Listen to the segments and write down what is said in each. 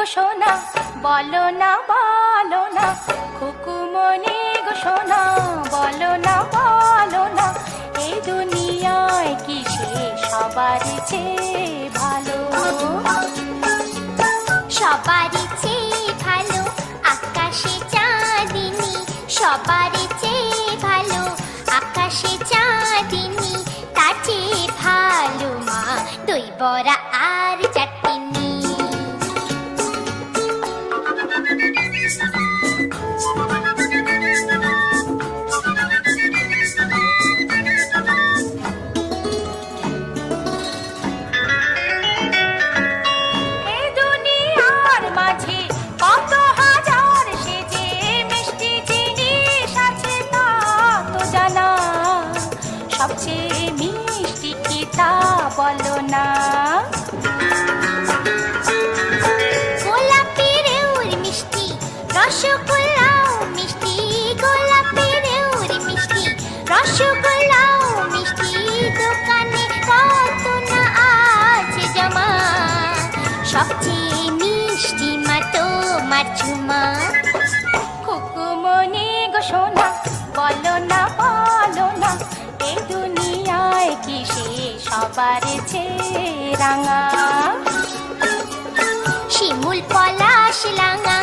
গো বলো না বলো না খুকুমনি গো বলো না বলো না, এই দুনিয়ায় কি সে সবার চেয়ে ভালো? সবারই চেয়ে ভালো, আকাশে চাঁদিনী সবারই চেয়ে ভালো, আকাশে চাঁদিনী, তার ভালো মা, দই বড়া আর চাটনি। সবচেয়ে মিষ্টি কি বলো না। রসগোল্লাও মিষ্টি রসগোল্লাও মিষ্টি জমা। মিষ্টি মা তোমার ঝুমা। খুকুমনি গো সোনা, বলো না না সবার চেয়ে রাঙা? শিমুল পলাশ রাঙা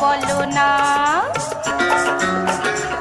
বলো না।